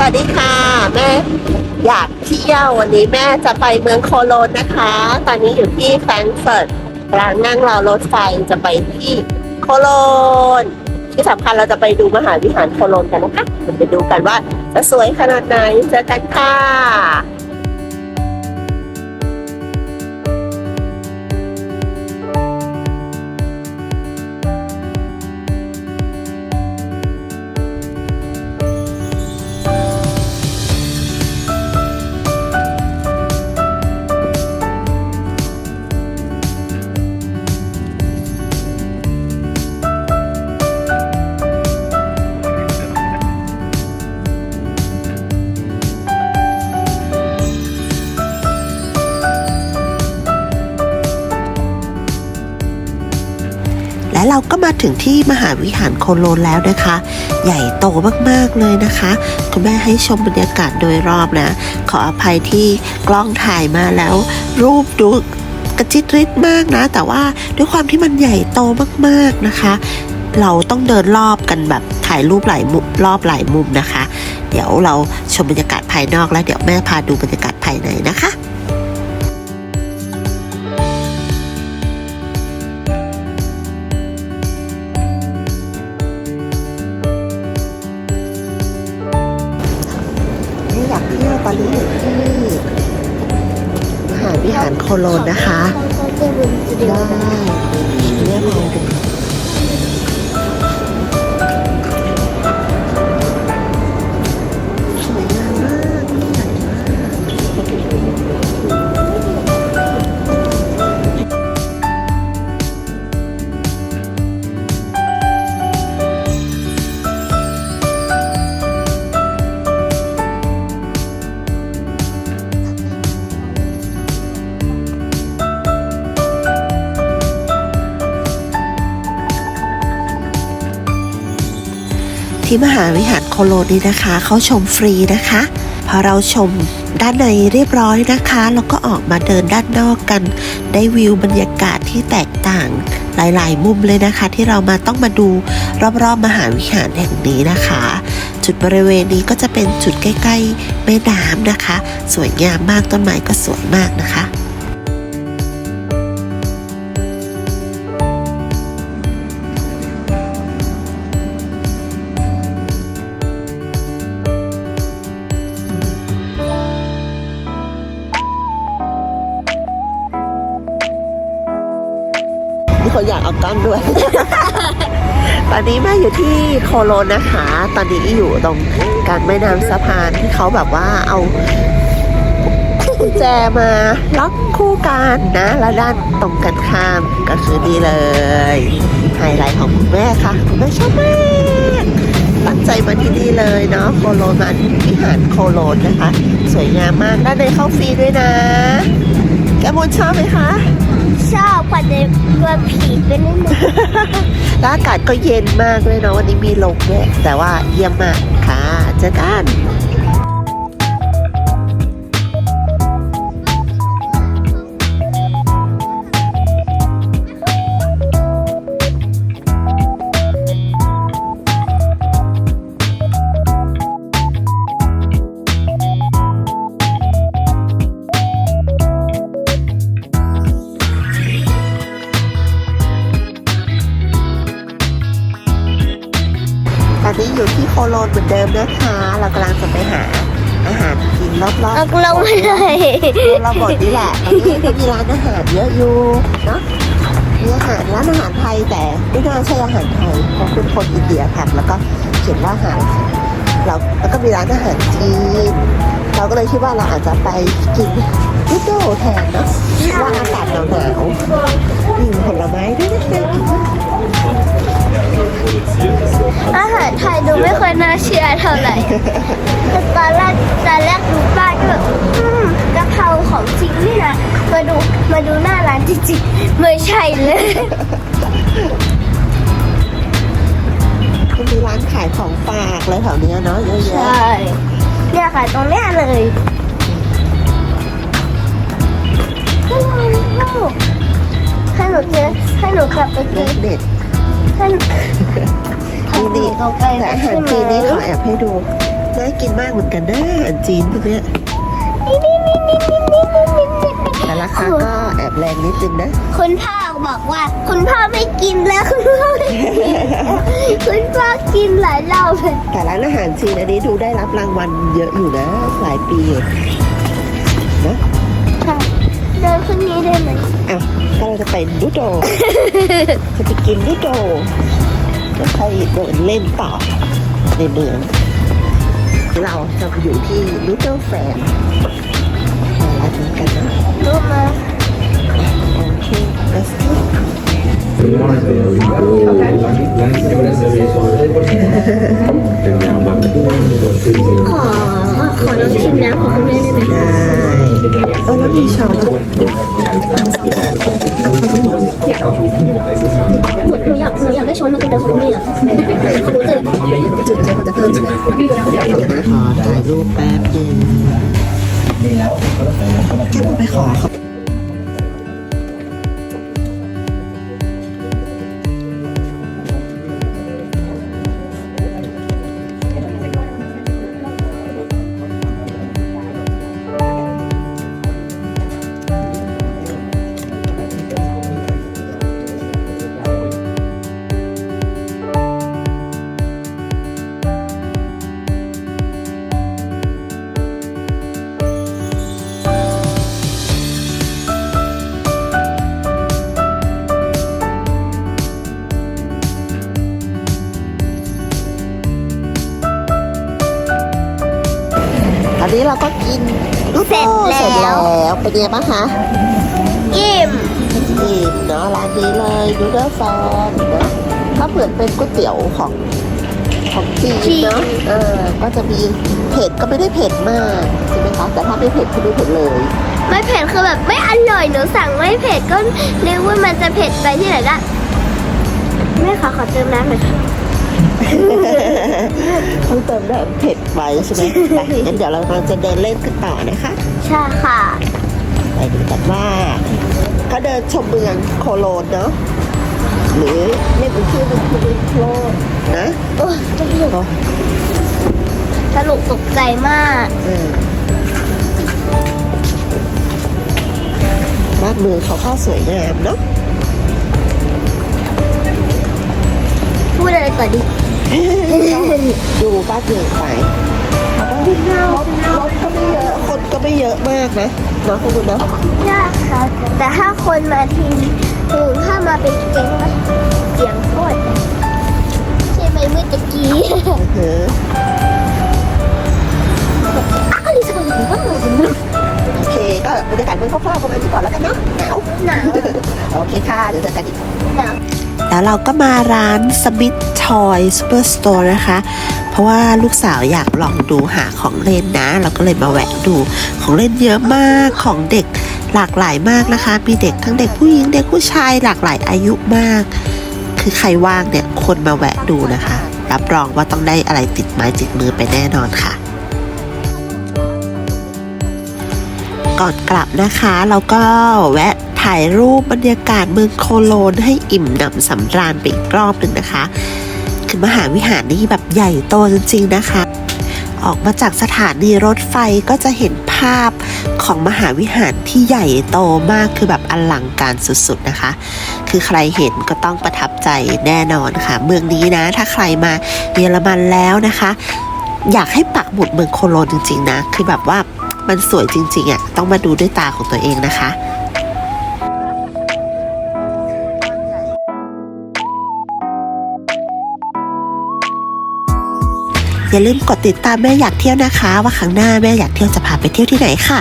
สวัสดีค่ะ แม่อยากเที่ยววันนี้แม่จะไปเมืองโคโลนนะคะ ตอนนี้อยู่ที่แฟรงก์เฟิร์ตกำลังนั่งรอรถไฟจะไปที่โคโลน ที่สำคัญเราจะไปดูมหาวิหารโคโลนกันนะคะเดี๋ยวไปดูกันว่าจะสวยขนาดไหนเจอกันค่ะ และเราก็มาถึงที่มหาวิหารโคโลนแล้วนะคะ ใหญ่โตมากๆเลยนะคะ คุณแม่ให้ชมบรรยากาศโดยรอบนะ ขออภัยที่กล้องถ่ายมาแล้ว รูปดูกระจิตริดมากนะ แต่ว่าด้วยความที่มันใหญ่โตมากๆนะคะ เราต้องเดินรอบกันแบบถ่ายรูปหลายมุมรอบหลายมุมนะคะ เดี๋ยวเราชมบรรยากาศภายนอกแล้วเดี๋ยวแม่พาดูบรรยากาศภายในนะคะาวิหารโคโลนนะคะ ได้เรียกมาดู ที่มหาวิหารโคโลนนี้นะคะ เขาชมฟรีนะคะ พอเราชมด้านในเรียบร้อยนะคะ แล้วก็ออกมาเดินด้านนอกกัน ได้วิวบรรยากาศที่แตกต่างหลาย ๆ มุมเลยนะคะ ที่เรามาต้องมาดูรอบ ๆ มหาวิหารแห่งนี้นะคะ จุดบริเวณนี้ก็จะเป็นจุดใกล้ ๆ แม่น้ำนะคะ สวยงามมากต้นไม้ก็สวยมากนะคะ มีคนอยากเอากล้องด้วย ตอนนี้แม่อยู่ที่โคโลนนะคะ ตอนนี้อยู่ตรงกลางแม่น้ำสะพานที่เขาแบบว่าเอากุญแจมาล็อกคู่กันนะ แล้วด้านตรงกันข้ามก็คือนี่เลยไฮไลท์ของคุณแม่ค่ะคุณแม่ชอบมากตั้งใจมาที่นี่เลยเนาะโคโลนมาวิหารโคโลนนะคะ สวยงามมากด้านในเข้าฟรีด้วยนะ แกมูลชอบไหมคะ ชอบพอดีกลัวผีไปนิดนึงแล้วอากาศก็เย็นมากเลยเนาะวันนี้มีลมด้วยแต่ว่าเยี่ยมมากค่ะเจอกัน นเหมือนเดิมนะคะ เรากำลังจะไปหาอาหารกินรอบๆเอาลงไปเลยเราบทนี่แหละตอนนี้ก็มีร้านอาหารเยอะอยู่เนาะมีอาหารร้านอาหารไทยแต่ไม่น่าใช่อาหารไทยเพราะเป็นคนอินเดียค่ะแล้วก็เขียนว่าอาหารเราแล้วก็มีร้านอาหารจีนเราก็เลยคิดว่าเราอาจจะไปกินนิโดแทนเนาะว่าอากาศหนาวๆมีผลไม้ด้วยนะคะ อยน่าเชื่อเท่าไหร่แต่ตอนแรกตอนแรกดูป้ายก็แบบอืมกะเพราของจริงนี่นะมาดูมาดูหน้าร้านจริงๆไม่ใช่เลยก็มีร้านขายของฝากอะไรแถวเนี้ยเนาะเยอะใชแยะ่เนี่ยค่ะตรงเนี้ยเลยให้หนูเจอให้หนูกลับไปเลกินขเด็ดให้หนูนี่นี่ ข้าใกล้แต่นอาหารจีนนี้ขอแอบให้ดูน่ากินมากเหมือนกันนะอาหารจีนพวกเนี้ยแต่ราคาก็แอบแรงนิดนึงนะคุณพ่อบอกว่า คุณพ่อไม่กินแล้วคุณพ่อไม่กินคุณพ่อกินหลายรอบเลยแต่ร้านอาหารจีนอันนี้ดูได้รับรางวัลเยอะอยู่นะ หลายปีอยนะค่ะเดินคนนี้ได้ไหมอ้าก็เราจะไปดูโด จะไปกินดูโด แล้วค่อยเดินเล่นต่อในเมือง เราจะไปอยู่ที่นูโดแฟนร้านนี้กันนะรู้มาโอเค let's go ขอขอลองชิมน้ำของคุณแม่ได้ไหมได้เออแล้วมีช้อนหมด หนูอยากหนูอยากได้ช้อนมากินแต่ของคุณแม่อะหนูตื่นจุดใจเขาจะเพิ่มใช่ไหมขอถ่ายรูปแป๊บนึงไปขอเขา อันนี้เราก็กินลูกโม่เสร็จแล้วเป็นไงบ้างคะอิ่มอิ่มเนาะร้านนี้เลยนูเดอร์แฟนนะถ้าเหมือนเป็นก๋วยเตี๋ยวของของจีนเนาะเออก็จะมีเผ็ดก็ไม่ได้เผ็ดมากใช่ไหมคะแต่ถ้าไม่เผ็ดคือไม่เผ็ดเลย ไม่เผ็ดคือแบบไม่อร่อยหนูสั่งไม่เผ็ดก็นึกว่ามันจะเผ็ดไปที่ไหนละแม่ขอขอเติมน้ำหน่อยค่ะ ต้องเติมน้ำเผ็ดไว้ใช่ไหมไปงั้นเดี๋ยวเรากำลังจะเดินเล่นกันต่อนะคะ ใช่ค่ะ ไปดูกันว่าเขาเดินชมเมืองโคโลนเนาะหรือเรียกอีกชื่อหนึงคือเมืองโคโลนนะโอ้ยสนุกก็สนุกตกใจมากเออบ้านเมืองเขาก็สวยงามเนาะพูดอะไรก่อนดี ดูบ้านเมืองไปรถรถก็ไม่เยอะคนก็ไม่เยอะมากนะเนาะคุณเนาะยากค่ะแต่ถ้าคนมาทีถึงถ้ามาเป็นแก๊งนะเสียงโคตรใช่ไหมเมื่อตะกี้เอออ้าวดิฉันบอกว่าหนูจะไม่โอเคก็บรรยากาศเมืองคร่าวๆประมาณนี้ก่อนแล้วกันเนาะหนาวหนาวโอเคค่ะเดี๋ยวเจอกันอีกหนาว แล้วเราก็มาร้าน Smith Toy Superstore นะคะ เพราะว่าลูกสาวอยากลองดูหาของเล่นนะ เราก็เลยมาแวะดูของเล่นเยอะมากของเด็กหลากหลายมากนะคะ มีเด็กทั้งเด็กผู้หญิงเด็กผู้ชายหลากหลายอายุมาก คือใครว่างเนี่ยคนมาแวะดูนะคะ รับรองว่าต้องได้อะไรติดไม้ติดมือไปแน่นอนค่ะก่อนกลับนะคะ เราก็แวะ ถ่ายรูปบรรยากาศเมืองโคโลนให้อิ่มหนำสำราญไปอีกรอบหนึ่งนะคะ คือมหาวิหารนี่แบบใหญ่โตจริงๆนะคะ ออกมาจากสถานีรถไฟก็จะเห็นภาพของมหาวิหารที่ใหญ่โตมากคือแบบอลังการสุดๆนะคะ คือใครเห็นก็ต้องประทับใจแน่นอนค่ะ เมืองนี้นะ ถ้าใครมาเยอรมันแล้วนะคะ อยากให้ปักหมุดเมืองโคโลนจริงๆนะ คือแบบว่ามันสวยจริงๆอะต้องมาดูด้วยตาของตัวเองนะคะ อย่าลืมกดติดตามแม่อยากเที่ยวนะคะ ว่าครั้งหน้าแม่อยากเที่ยวจะพาไปเที่ยวที่ไหนค่ะ